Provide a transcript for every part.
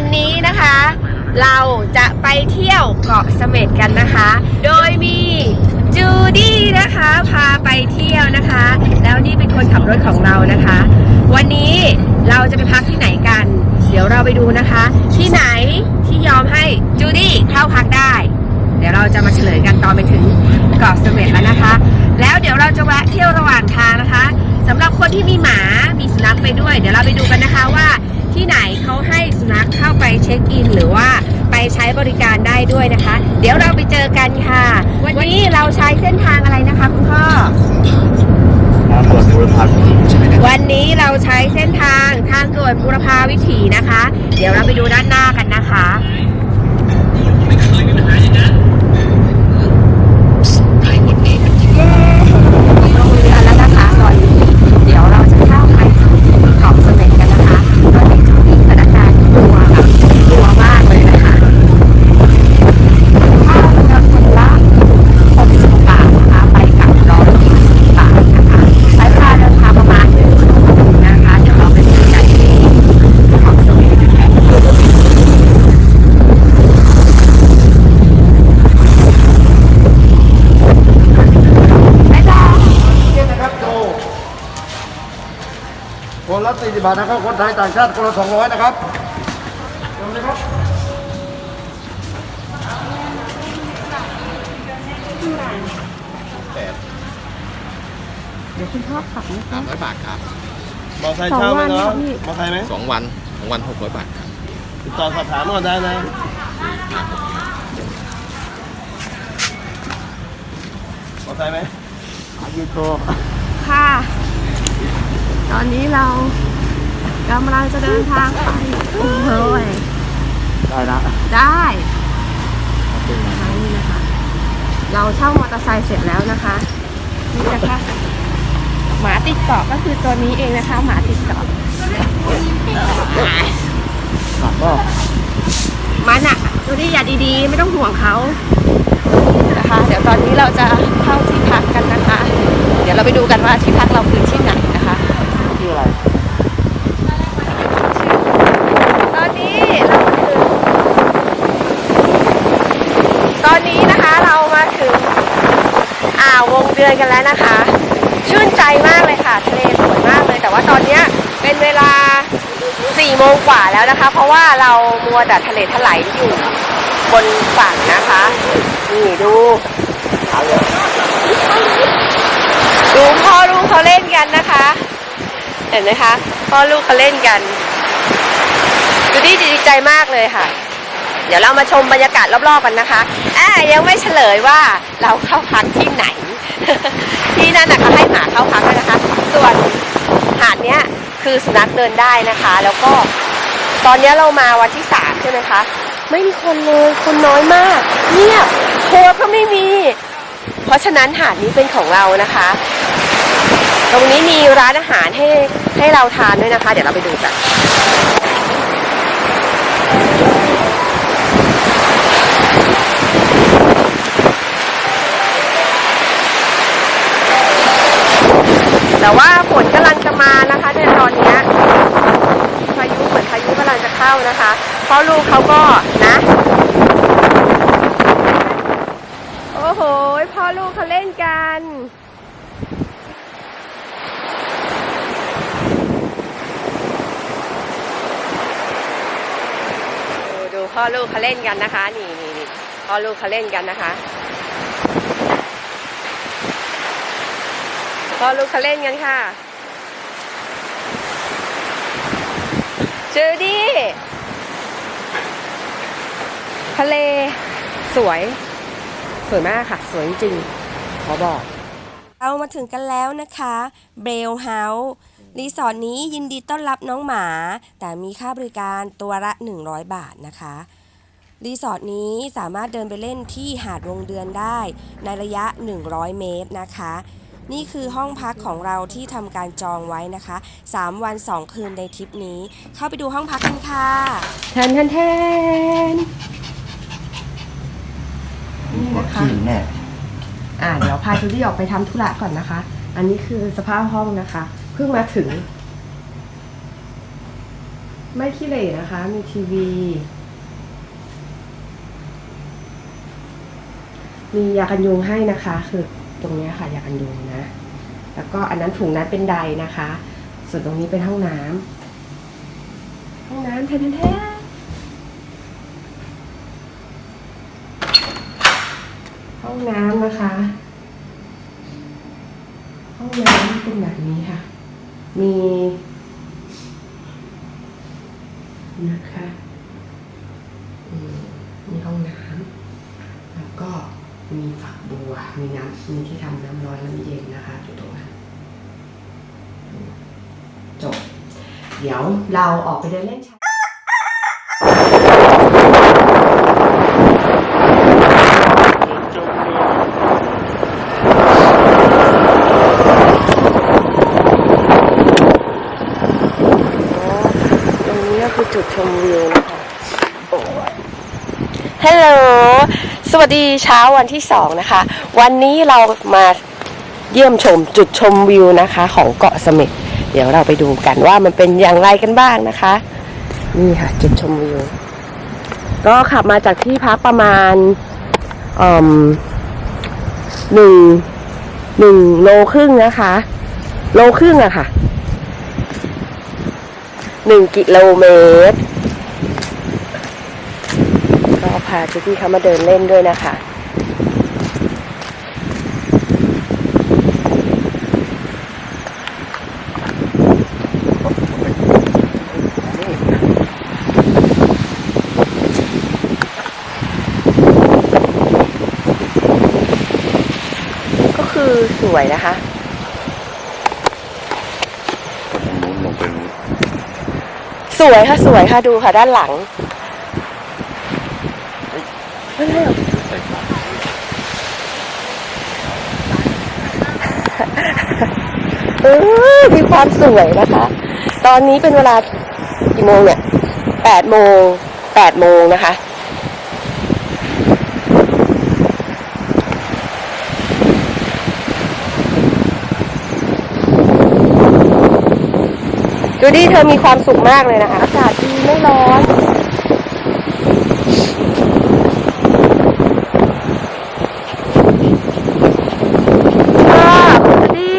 วันนี้นะคะ เราจะไปเที่ยวเกาะเสม็ดกันนะคะ โดยมีจูดี้นะคะพาไปเที่ยวนะคะ แล้วนี่เป็นคนขับรถของเรานะคะ วันนี้เราจะไปพักที่ไหนกัน เดี๋ยวเราไปดูนะคะ ที่ไหนที่ยอมให้จูดี้เข้าพักได้ เดี๋ยวเราจะมาเฉลยกันตอนไปถึงเกาะเสม็ดแล้วนะคะ แล้วเดี๋ยวเราจะแวะเที่ยวระหว่างทางนะคะสำหรับคนที่มีหมา มีสุนัขไปด้วย เดี๋ยวเราไปดูกันนะคะว่า ที่ไหนเขาให้สุนัขเข้าไปเช็คอิน หรือว่าไปใช้บริการได้ด้วยนะคะ เดี๋ยวเราไปเจอกันค่ะ วันนี้เราใช้เส้นทางอะไรนะคะคุณพ่อทางด่วนบุรพาวิถีใช่ไหมเนี่ยวันนี้เราใช้เส้นทางทางด่วนบุรพาวิถีนะคะ เดี๋ยวเราไปดูด้านหน้ากันนะคะ คนละ40บาทนะครับ คนไทยต่างชาติคนละ200นะครับเดี๋ยวนะครับเดี๋ยวคุณพ่อขับนะสามร้อยบาทครับมอไซค์เช่าไหมเนาะสองวันครับพี่ มอไซค์ไหมสองวันสองวันหกร้อยบาทครับติดต่อสอบถามก่อนได้นะมอไซค์ไหมอายุโตค่ะ ตอนนี้เรากำลังจะเดินทางไปโอ้โหยได้นะได้นะคะนี่นะคะ เราเช่ามอเตอร์ไซค์เสร็จแล้วนะคะนี่นะคะ หมาติดเกาะก็คือตัวนี้เองนะคะ หมาติดเกาะครับก็มันอะตัวนี้อย่าดีๆ ไม่ต้องห่วงเขานะคะ เดี๋ยวตอนนี้เราจะเข้าที่พักกันนะคะ เดี๋ยวเราไปดูกันว่าที่พักเราคือที่ไหนนะคะ ชื่ออะไร ตอนนี้เราถึง ตอนนี้นะคะเรามาถึงอ่าววงเดือนกันแล้วนะคะ ชื่นใจมากเลยค่ะ ทะเลสวยมากเลย แต่ว่าตอนเนี้ยเป็นเวลา4โมงกว่าแล้วนะคะ เพราะว่าเรามัวแต่ทะเลถลายอยู่บนฝั่งนะคะ นี่ดู ดูพ่อลูกเขาเล่นกันนะคะ เห็นไหมคะ พ่อลูกเขาเล่นกันจูดีดีใจมากเลยค่ะ เดี๋ยวเรามาชมบรรยากาศรอบๆกันนะคะอ่ายังไม่เฉลยว่าเราเข้าพักที่ไหน ที่นั่นนะคะให้หมาเข้าพักนะคะ ส่วนหาดเนี้ยคือสุนัขเดินได้นะคะ แล้วก็ตอนนี้เรามาวันที่สามใช่ไหมคะ ไม่มีคนเลยคนน้อยมากเงียบโทัวร์ก็ไม่มี เพราะฉะนั้นหาดนี้เป็นของเรานะคะ ตรงนี้มีร้านอาหารให้ให้เราทานด้วยนะคะ เดี๋ยวเราไปดูกัน แต่ว่าฝนกำลังจะมานะคะในตอนนี้พายุเหมือนพายุกำลังจะเข้านะคะ เพราะลูกเขาก็นะ โอ้โหพ่อลูกเขาเล่นกันดูดูพ่อลูกเขาเล่นกันนะคะ นี่นี่นี่พ่อลูกเขาเล่นกันนะคะ พอลูกเขาเล่นกันค่ะจูดี้ทะเล สวย สวยมากค่ะ สวยจริงขอบอก เรามาถึงกันแล้วนะคะเบลเฮาส์รีสอร์ทนี้ยินดีต้อนรับน้องหมา แต่มีค่าบริการตัวละ 100 บาทนะคะรีสอร์ทนี้สามารถเดินไปเล่นที่หาดวงเดือนได้ในระยะ 100 เมตรนะคะ นี่คือห้องพักของเราที่ทำการจองไว้นะคะ 3 วัน 2 คืนในทริปนี้ เข้าไปดูห้องพักกันค่ะแทนแทนแทนนี่นะคะแน่อ่าเดี๋ยวพาจูดี้ออกไปทำธุระก่อนนะคะ อันนี้คือสภาพห้องนะคะ เพิ่งมาถึง ไม่ขี้เหร่นะคะ มีทีวีมียากันยุงให้นะคะ คือ ตรงนี้ค่ะอยากันยุงนะ แล้วก็อันนั้นถุงนั้นเป็นใดนะคะ ส่วนตรงนี้เป็นห้องน้ำห้องน้ำแท้แท้ห้องน้ำนะคะ ห้องน้ำเป็นแบบนี้ค่ะ มีนะคะอืมมีห้องน้ำแล้วก็มีฝักบัว มีน้ำมีที่ทำน้ำร้อนน้ำเย็นนะคะอยู่ตรงนั้นอืมจบ เดี๋ยวเราออกไปเดินเล่นชายตรงนี้ก็คือจุดชมวิวนะคะฮัลโหล สวัสดีเช้าวันที่สองนะคะ วันนี้เรามาเยี่ยมชมจุดชมวิวนะคะ ของเกาะเสม็ด เดี๋ยวเราไปดูกันว่ามันเป็นอย่างไรกันบ้างนะคะ นี่ค่ะ จุดชมวิวก็ขับมาจากที่พักประมาณหนึ่งหนึ่งโลครึ่งนะคะ โลครึ่งอะค่ะหนึ่งกิโลเมตรก็พาพี่ๆเขามาเดินเล่นด้วยนะคะ ก็ คือสวยนะคะนู้นลงไปนู้นสวยค่ะสวยค่ะดูค่ะด้านหลังเออมีความสวยนะคะ ตอนนี้เป็นเวลากี่โมงเนี่ยแปดโมงแปดโมงนะคะ ดูดิเธอมีความสุขมากเลยนะคะ อากาศดีไม่ร้อนค่ะดูดิ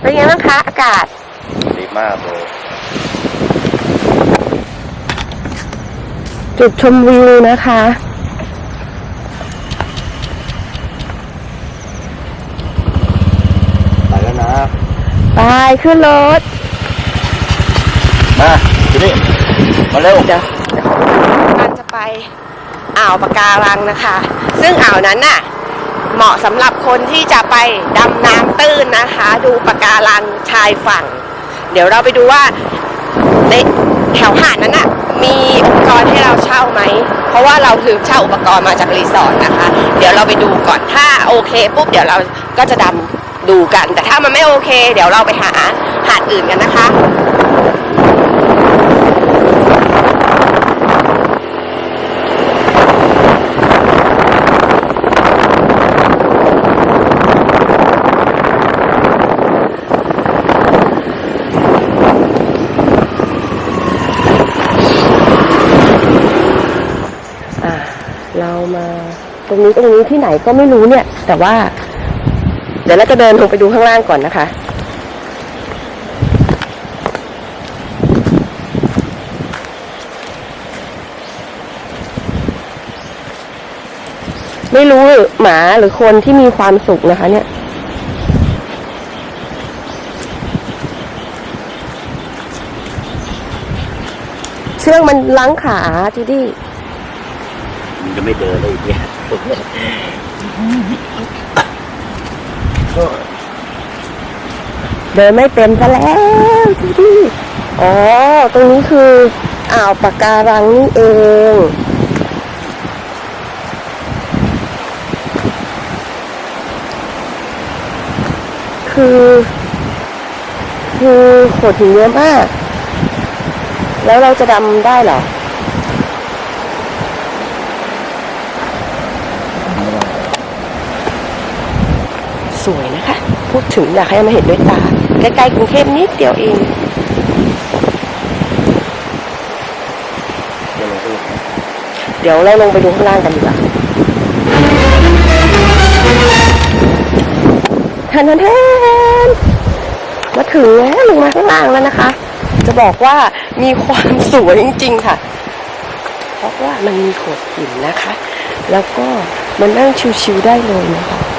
เป็นไงบ้างคะ อากาศ ดีมากเลย จุดชมวิวนะคะ ไปแล้วนะ ไปขึ้นรถ มาทีนี้มาเร็วเดี๋ยวการจะไปอ่าวปะการังนะคะ ซึ่งอ่าวนั้นน่ะเหมาะสำหรับคนที่จะไปดำน้ำตื้นนะคะ ดูปะการังชายฝั่ง เดี๋ยวเราไปดูว่าในแถวหาดนั้นน่ะมีอุปกรณ์ให้เราเช่าไหม เพราะว่าเราคือเช่าอุปกรณ์มาจากรีสอร์ทนะคะ เดี๋ยวเราไปดูก่อนถ้าโอเคปุ๊บเดี๋ยวเราก็จะดำดูกัน แต่ถ้ามันไม่โอเค เดี๋ยวเราไปหาหาดอื่นกันนะคะเรามา ตรงนี้ตรงนี้ที่ไหนก็ไม่รู้เนี่ย แต่ว่า เดี๋ยวเราจะเดินลงไปดูข้างล่างก่อนนะคะ ไม่รู้หมาหรือคนที่มีความสุขนะคะ เนี่ยเชือกมันล้างขาจูดี้มันจะไม่เดินเลยอีกเนี่ย เดินไม่เป็นซะแล้วดูดิอ๋อ ตรงนี้คืออ่าวปะการังนี่เองคือ คือโขดหินเยอะมาก แล้วเราจะดำได้เหรอ วยนะคะ พูดถึงอยากให้มาเห็นด้วยตา ใกล้ๆกรุงเทพนิดเดียวเองเดี๋ยวเราลงไปดูข้างล่างกันดีกว่าทันทันนมาถึงแล้วลงมาข้างล่างแล้วนะคะ จะบอกว่ามีความสวยจริง ๆ ค่ะ เพราะว่ามันมีโขดหินนะคะ แล้วก็มันนั่งชิวๆได้เลยนะคะ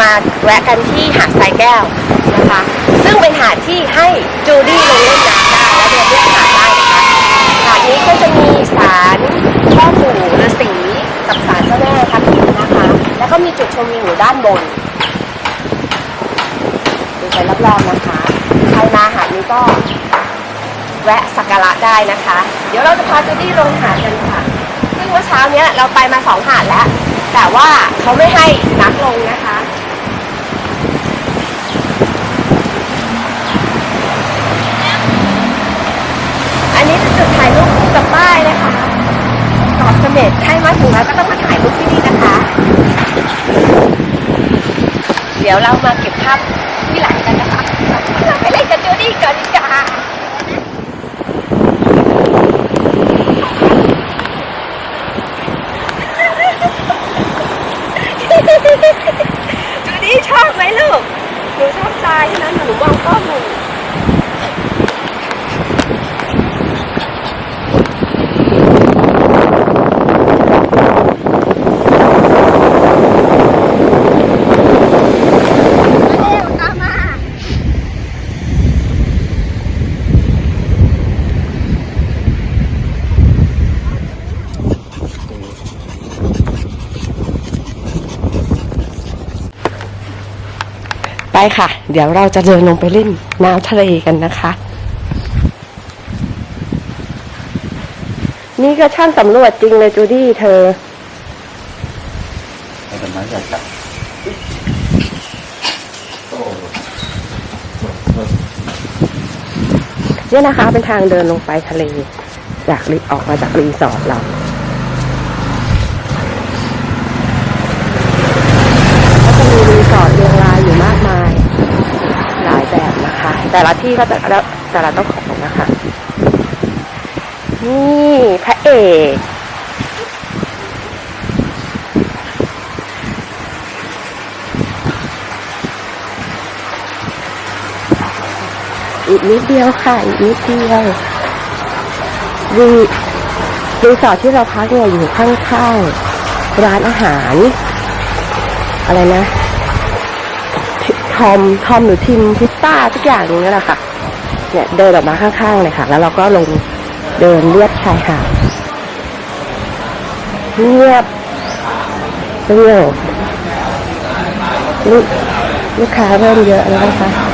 มาแวะกันที่หาดทรายแก้วนะคะ ซึ่งเป็นหาดที่ให้จูดี้ลงเล่นน้ำ นี้ก็จะมีศาลพ่อปู่ฤาษีกับศาลเจ้าแม่ทับทิมนะคะ แล้วก็มีจุดชมวิวอยู่ด้านบนดูไปรอบๆนะคะ ใครมาหาดนี้ก็แวะสักการะได้นะคะ เดี๋ยวเราจะพาจูดี้ลงหาดกันค่ะ ซึ่งเมื่อเช้าเนี้ยเราไปมาสองหาดแล้ว แต่ว่าเขาไม่ให้นักลงนะคะอันนี้เป็นจุดถ่ายรูปกับป้ายนะคะเกาะเสม็ดใครมาถึงแล้วก็ต้องมาถ่ายรูปที่นี่นะคะ เดี๋ยวเรามาเก็บภาพที่หลังกันนะคะ เราไปเล่นกับจูดี้ก่อนดีกว่า จูดี้ชอบไหมลูก หนูชอบทรายใช่ไหมหนูมองกล้องหนูตามมา ไป ค่ะ เดี๋ยวเราจะเดินลงไปเล่นน้ำทะเลกันนะคะ นี่ก็ช่างสำรวจจริงเลยจูดี้เธอเอาแต่ไม้ใหญ่จับเนี่ยนะคะเป็นทางเดินลงไปทะเล จากรีออกมาจากรีสอร์ทเรา ก็จะมีรีสอร์ทเรียงรายอยู่มากมาย หลายแบบนะคะ แต่ละที่ก็จะแล้วแต่ละเจ้าของนะคะ นี่พระเอกอีกนิดเดียวค่ะ อีกนิดเดียวรีรีสอร์ทที่เราพักเนี่ยอยู่ข้างๆร้านอาหาร อะไรนะ อมทอมหรือทิมพิซซ่าทุกอย่างนี้แหละค่ะ เนี่ยเดินออกมาข้างๆเลยค่ะ แล้วเราก็ลงเดินเลียบชายหาดเงียบเรียวลูกลูกค้าเริ่มเยอะแล้วนะคะ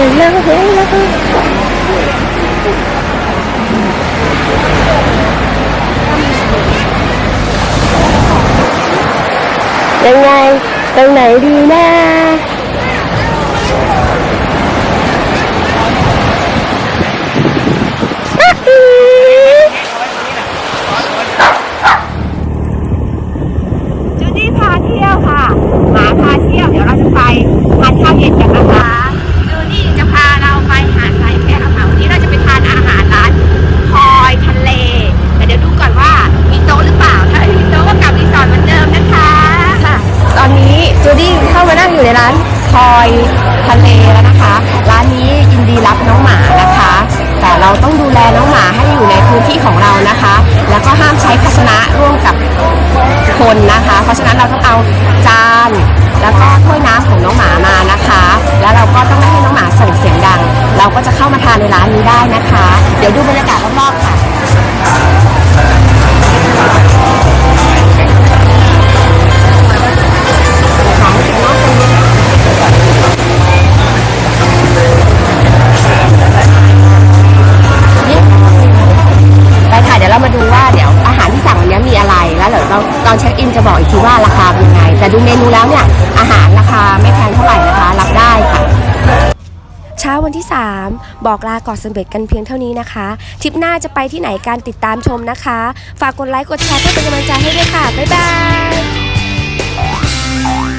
เห็นแล้วเห็นแล้วยังไง ตรงไหนดีนะอ๊ะอีจูดี้พาเที่ยวค่ะ หมาพาเที่ยว เดี๋ยวเราจะไปทานข้าวเย็นกันนะคะ จูดี้จะพาเราไปหาดทรายแก้วค่ะวันนี้เราจะไปทานอาหารร้านพลอยทะเล แต่เดี๋ยวดูก่อนว่ามีโต๊ะหรือเปล่า ถ้าไม่มีโต๊ะก็กลับรีสอร์ทเหมือนเดิมนะคะค่ะ ตอนนี้จูดี้เข้ามานั่งอยู่ในร้านพลอย ทะเลแล้วนะคะ ร้านนี้ยินดีรับน้องหมานะคะ แต่เราต้องดูแลน้องหมาให้อยู่ในพื้นที่ของเรานะคะ แล้วก็ห้ามใช้ภาชนะร่วมกับคนนะคะ เพราะฉะนั้นเราต้องเอาจาน แล้วก็ถ้วยน้ำของน้องหมามานะคะ แล้วเราก็ต้องไม่ให้น้องหมาส่งเสียงดัง เราก็จะเข้ามาทานในร้านนี้ได้นะคะ เดี๋ยวดูบรรยากาศรอบๆค่ะ บอกลาเกาะเสม็ดกันเพียงเท่านี้นะคะทริปหน้าจะไปที่ไหนการติดตามชมนะคะ ฝากกดไลค์กดแชร์เพื่อเป็นกำลังใจให้ด้วยค่ะบ๊ายบาย